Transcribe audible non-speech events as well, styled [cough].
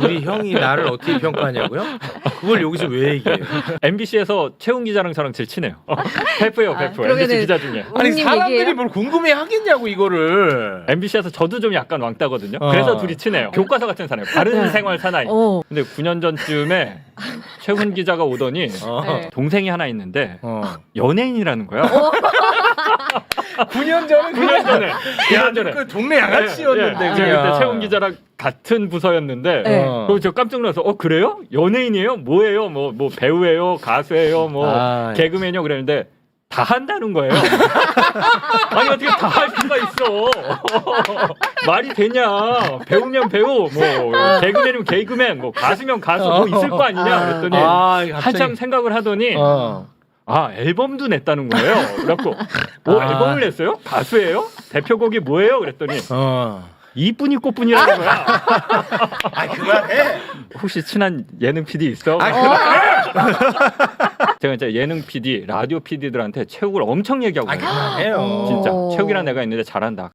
우리 형이 나를 어떻게 평가하냐고요? 그걸 여기서 왜 얘기해요? MBC에서 최훈 기자랑 저랑 제일 친해요. 베프예요, 아, 베프. 그러면은- MBC 기자 중에. 아니 사람들이 얘기해요? 뭘 궁금해 하겠냐고 이거를. MBC에서 저도 좀 약간 왕따거든요. 어. 그래서 둘이 친해요. 교과서 같은 사나이. 바른 생활 사나이. 어. 근데 9년 전쯤에 최훈 기자가 오더니 어. 네. 동생이 하나 있는데 어. 연예인이라는 거야. 9년 전에 9년 전에. 야, 9년 전에. 그 동네 양아치였는데 예, 예. 제가 그때 최훈 기자랑 같은 부서였는데 네. 어. 그리고 저 깜짝 놀라서 어 그래요? 연예인이에요? 뭐예요? 뭐 뭐 배우예요? 가수예요? 뭐 아, 개그맨이요? 그랬는데 다 한다는 거예요. [laughs] 아니 어떻게 다 할 수가 있어? [laughs] 말이 되냐? 배우면 배우, 뭐 개그맨이면 개그맨, 뭐 가수면 가수, 뭐 있을 거 아니냐? 그랬더니 아, 갑자기- 한참 생각을 하더니 어. 아 앨범도 냈다는 거예요. 그래갖고 뭐 아. 앨범을 냈어요? 가수예요? 대표곡이 뭐예요? 그랬더니 어. 이뿐이 꽃뿐이라는 거야. [laughs] 아 그만해. 혹시 친한 예능 PD 있어? 아 그만해. [laughs] 제가 이제 예능 PD, 라디오 PD들한테 체육을 엄청 얘기하고 아 있어요. 그만해요. 진짜 어. 체육이란 애가 있는데 잘한다.